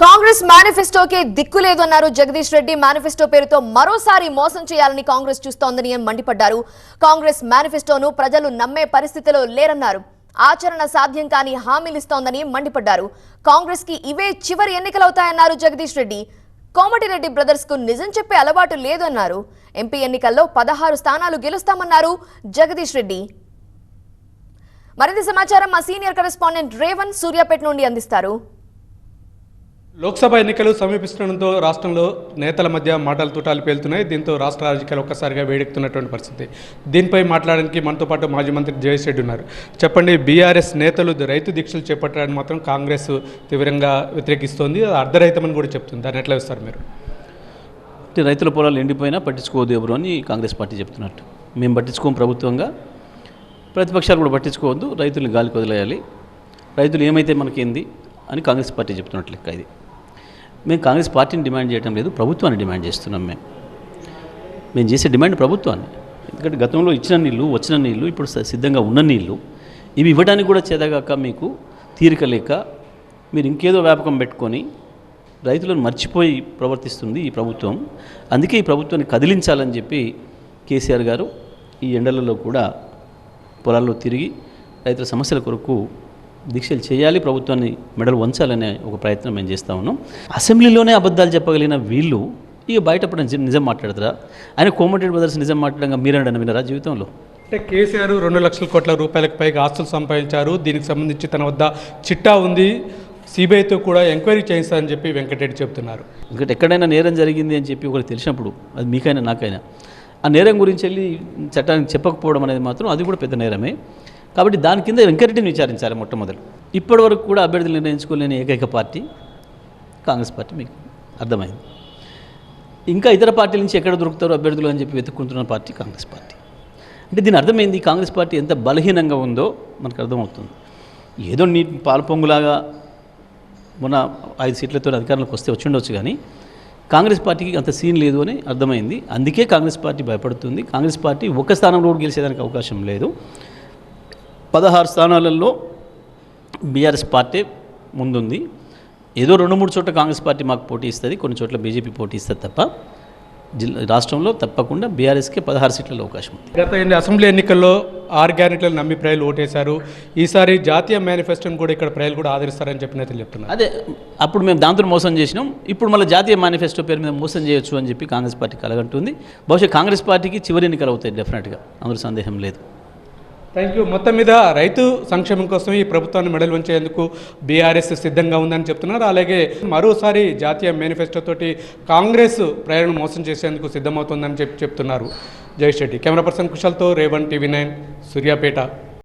కాంగ్రెస్ మేనిఫెస్టోకే దిక్కు లేదన్నారు జగదీష్ రెడ్డి. మేనిఫెస్టో పేరుతో మరోసారి మోసం చేయాలని కాంగ్రెస్ చూస్తోందని మండిపడ్డారు? కాంగ్రెస్ మేనిఫెస్టోను ప్రజలు నమ్మే పరిస్థితిలో లేరన్నారు. ఆచరణ సాధ్యం కాని హామీలిస్తోందని మండిపడ్డారు. కాంగ్రెస్కి ఇవే చివరి ఎన్నికలవుతాయన్నారు జగదీష్ రెడ్డి. కోమటిరెడ్డి బ్రదర్స్కు నిజం చెప్పే అలవాటు లేదన్నారు. ఎంపీ ఎన్నికల్లో పదహారు స్థానాలు గెలుస్తామన్నారు జగదీష్ రెడ్డి. మరింత సమాచారం మా సీనియర్ కరెస్పాండెంట్ రేవన్ సూర్యాపేట నుండి అందిస్తారు. లోక్సభ ఎన్నికలు సమీపిస్తుండటంతో రాష్ట్రంలో నేతల మధ్య మాటలు తూటాలు పేలుతున్నాయి. దీంతో రాష్ట్ర రాజకీయాలు ఒక్కసారిగా వేడెక్కుతున్నటువంటి పరిస్థితి. దీనిపై మాట్లాడడానికి మనతో పాటు మాజీ మంత్రి జయేష్ రెడ్డి ఉన్నారు. చెప్పండి బీఆర్ఎస్ నేతలు రైతు దీక్షలు చేపట్టడానికి మాత్రం కాంగ్రెస్ తీవ్రంగా వ్యతిరేకిస్తోంది. అది అర్ధరహితమని కూడా చెప్తుంది. దాన్ని ఎట్లా ఇస్తారు మీరు? అంటే రైతుల పొలాలు ఎండిపోయినా పట్టించుకోవద్దు ఎవరు అని కాంగ్రెస్ పార్టీ చెప్తున్నట్టు. మేము పట్టించుకోము ప్రభుత్వంగా. ప్రతిపక్షాలు కూడా పట్టించుకోవద్దు. రైతుల్ని గాలికి వదిలేయాలి. రైతులు ఏమైతే మనకేంది అని కాంగ్రెస్ పార్టీ చెప్తున్నట్లు లెక్క ఇది. మేము కాంగ్రెస్ పార్టీని డిమాండ్ చేయడం లేదు ప్రభుత్వాన్ని డిమాండ్ చేస్తున్నాం మేము. మేము చేసే డిమాండ్ ప్రభుత్వాన్ని. ఎందుకంటే గతంలో ఇచ్చిన నీళ్ళు వచ్చిన నీళ్ళు ఇప్పుడు సిద్ధంగా ఉన్న నీళ్ళు ఇవి ఇవ్వడానికి కూడా చేదగాక మీకు తీరిక లేక మీరు ఇంకేదో వ్యాపకం పెట్టుకొని రైతులను మర్చిపోయి ప్రవర్తిస్తుంది ఈ ప్రభుత్వం. అందుకే ఈ ప్రభుత్వాన్ని కదిలించాలని చెప్పి కేసీఆర్ గారు ఈ ఎండలలో కూడా పొలాల్లో తిరిగి రైతుల సమస్యల కొరకు దీక్షలు చేయాలి ప్రభుత్వాన్ని మెడలు వంచాలనే ఒక ప్రయత్నం మేము చేస్తూ ఉన్నాం. అసెంబ్లీలోనే అబద్ధాలు చెప్పగలిగిన వీళ్ళు ఇక బయటపడ నిజం మాట్లాడతారా? ఆయన కోమటిరెడ్డి బ్రదర్స్ నిజం మాట్లాడంగా మీరనడం వినరా జీవితంలో? అంటే కేసీఆర్ రెండు లక్షల కోట్ల రూపాయలకు పైగా ఆస్తులు సంపాదించారు. దీనికి సంబంధించి తన వద్ద చిట్టా ఉంది. సిబిఐతో కూడా ఎంక్వైరీ చేయిస్తారని చెప్పి వెంకటరెడ్డి చెప్తున్నారు. ఎందుకంటే ఎక్కడైనా నేరం జరిగింది అని చెప్పి ఒకరికి తెలిసినప్పుడు అది మీకైనా నాకైనా ఆ నేరం గురించి వెళ్ళి చట్టానికి చెప్పకపోవడం అనేది మాత్రం అది కూడా పెద్ద నేరమే. కాబట్టి దాని కింద వెంకరెడ్డిని విచారించాలి మొట్టమొదలు. ఇప్పటి వరకు కూడా అభ్యర్థులు నిర్ణయించుకోలేని ఏకైక పార్టీ కాంగ్రెస్ పార్టీ మీకు అర్థమైంది. ఇంకా ఇతర పార్టీల నుంచి ఎక్కడ దొరుకుతారో అభ్యర్థులు అని చెప్పి వెతుక్కుంటున్న పార్టీ కాంగ్రెస్ పార్టీ. అంటే దీని అర్థమైంది కాంగ్రెస్ పార్టీ ఎంత బలహీనంగా ఉందో మనకు అర్థమవుతుంది. ఏదో నీ పాలపొంగులాగా మొన్న ఐదు సీట్లతో అధికారంలోకి వస్తే వచ్చిండొచ్చు కానీ కాంగ్రెస్ పార్టీకి అంత సీన్ లేదు అని అర్థమైంది. అందుకే కాంగ్రెస్ పార్టీ భయపడుతుంది. కాంగ్రెస్ పార్టీ ఒక్క స్థానంలో కూడా గెలిచేదానికి అవకాశం లేదు. పదహారు స్థానాలలో బీఆర్ఎస్ పార్టీ ముందుంది. ఏదో రెండు మూడు చోట్ల కాంగ్రెస్ పార్టీ మాకు పోటీ ఇస్తుంది కొన్ని చోట్ల బీజేపీ పోటీ ఇస్తుంది తప్ప జిల్లా రాష్ట్రంలో తప్పకుండా బీఆర్ఎస్కే పదహారు సీట్లలో అవకాశం ఉంది. గత ఎన్ని అసెంబ్లీ ఎన్నికల్లో ఆరు గ్యారెంట్లను నమ్మి ప్రజలు ఓటేశారు. ఈసారి జాతీయ మేనిఫెస్టోని కూడా ఇక్కడ ప్రజలు కూడా ఆదరిస్తారని చెప్పి నేతలు చెప్తున్నారు. అదే అప్పుడు మేము దాంతో మోసం చేసినాం. ఇప్పుడు మళ్ళీ జాతీయ మేనిఫెస్టో పేరు మీద మోసం చేయొచ్చు అని చెప్పి కాంగ్రెస్ పార్టీ కలగంటుంది. బహుశా కాంగ్రెస్ పార్టీకి చివరి ఎన్నికలు అవుతాయి డెఫినెట్గా. అందులో సందేహం లేదు. థ్యాంక్ యూ మొత్తం మీద రైతు సంక్షేమం కోసం ఈ ప్రభుత్వాన్ని మెడలు వంచేందుకు బీఆర్ఎస్ సిద్ధంగా ఉందని చెప్తున్నారు. అలాగే మరోసారి జాతీయ మేనిఫెస్టోతోటి కాంగ్రెస్ ప్రయాణం మోసం చేసేందుకు సిద్ధమవుతుందని చెప్పి చెప్తున్నారు. జై రెడ్డి కెమెరా పర్సన్ కుశల్తో రేవన్ టీవీ నైన్ సూర్యాపేట.